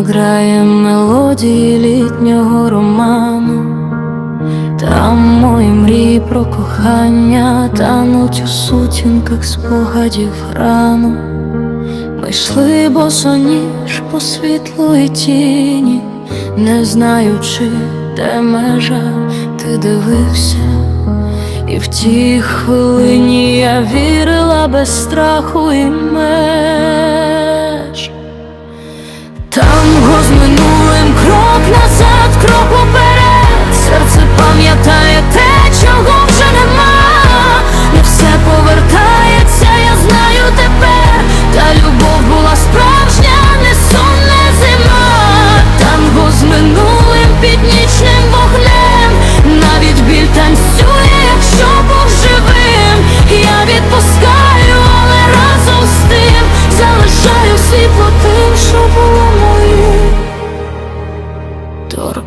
як грає мелодії літнього роману, там мої мрії про кохання тануть у сутінках спогадів рану. Ми йшли босоніж по світлу і тіні, не знаючи, де межа ти дивився. І в тій хвилині я вірила без страху і меж.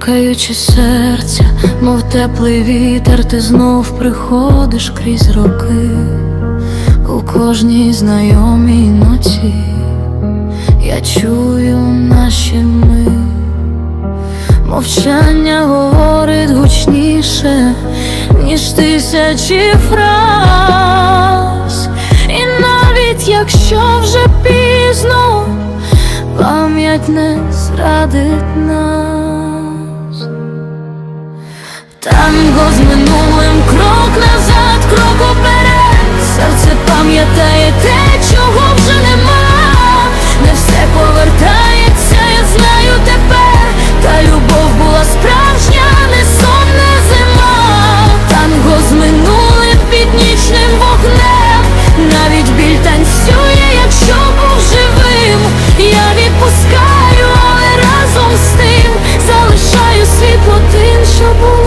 Торкаючи серця, мов теплий вітер, ти знов приходиш крізь роки у кожній знайомій ноці. Я чую наші ми, мовчання говорить гучніше, ніж тисячі фраз. І навіть якщо вже пізно, пам'ять не зрадить нас. Танго з минулим крок назад, крок уперед, серце пам'ятає те, чого вже нема. Не все повертається, я знаю тепер. Та любов була справжня, не сон, не зима. Танго з минулим під нічним вогнем. Навіть біль танцює, якщо був живим. Я відпускаю, але разом з тим залишаю світло тим, що було